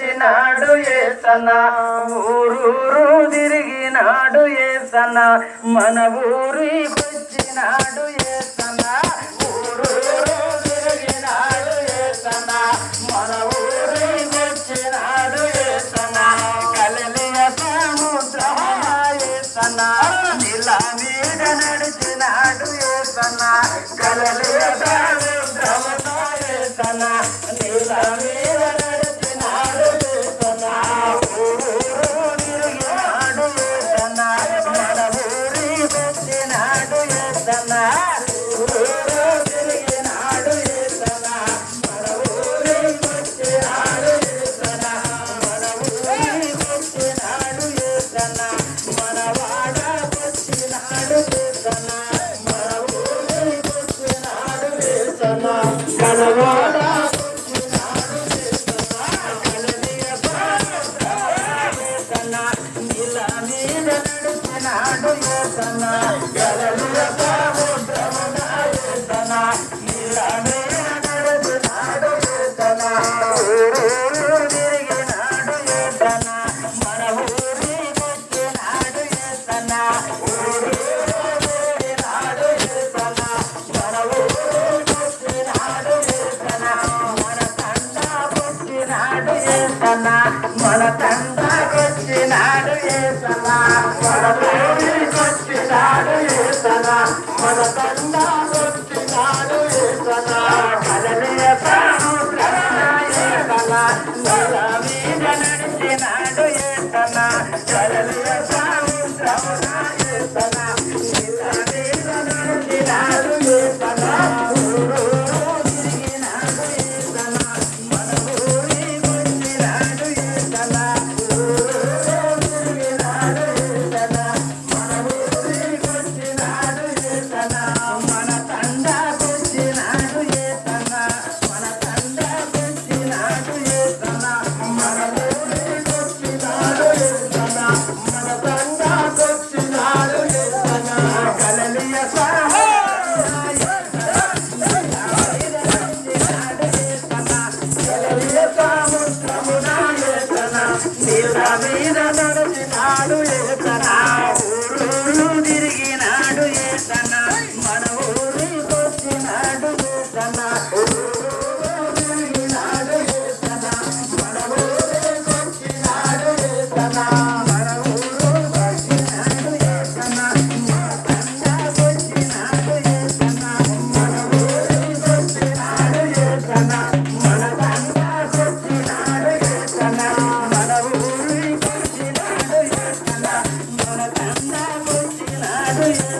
వచ్చినాడు ఏసన ఊరూరు తిరిగినాడు ఏసన మన ఊరికి వచ్చినాడు ఏసన తీసుకొచ్చినాడు ఏసనా? మన ప్రేమికొచ్చినాడు ఏసనా? మన తండా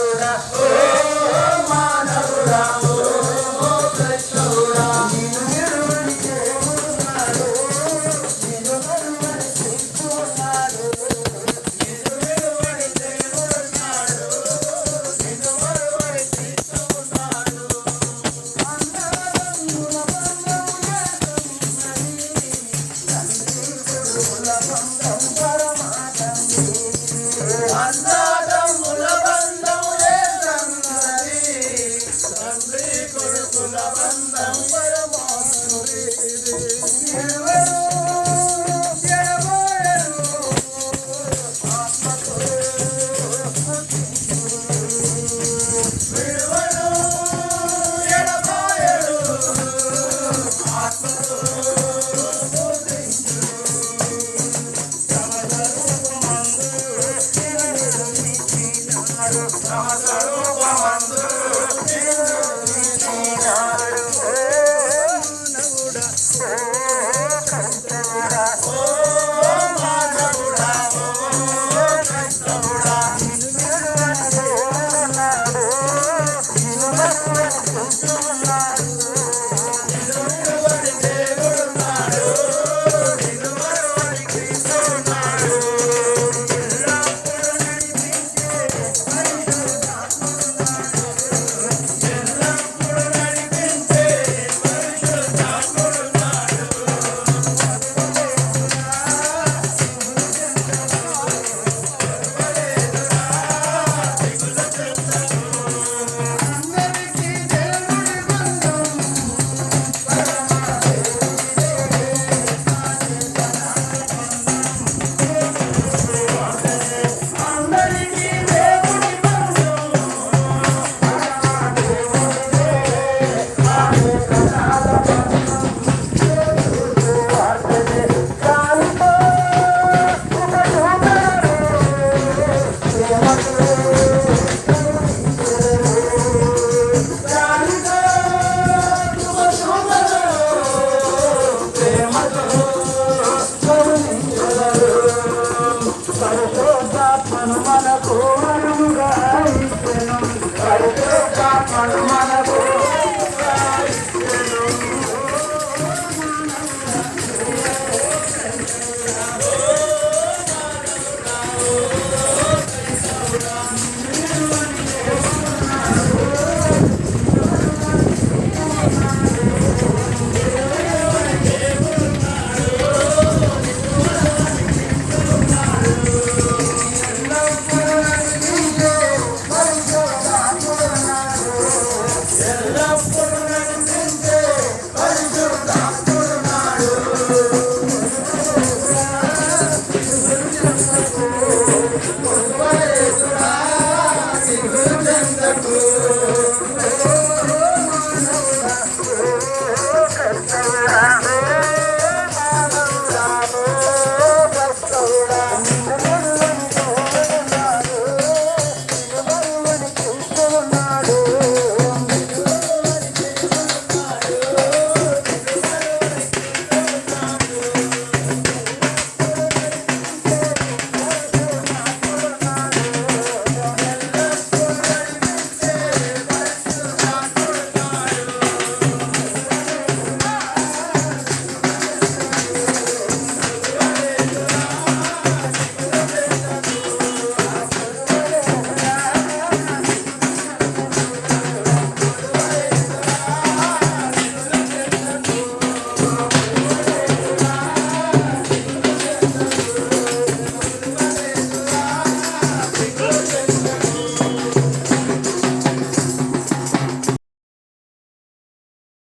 మానవుడా. మానవుడా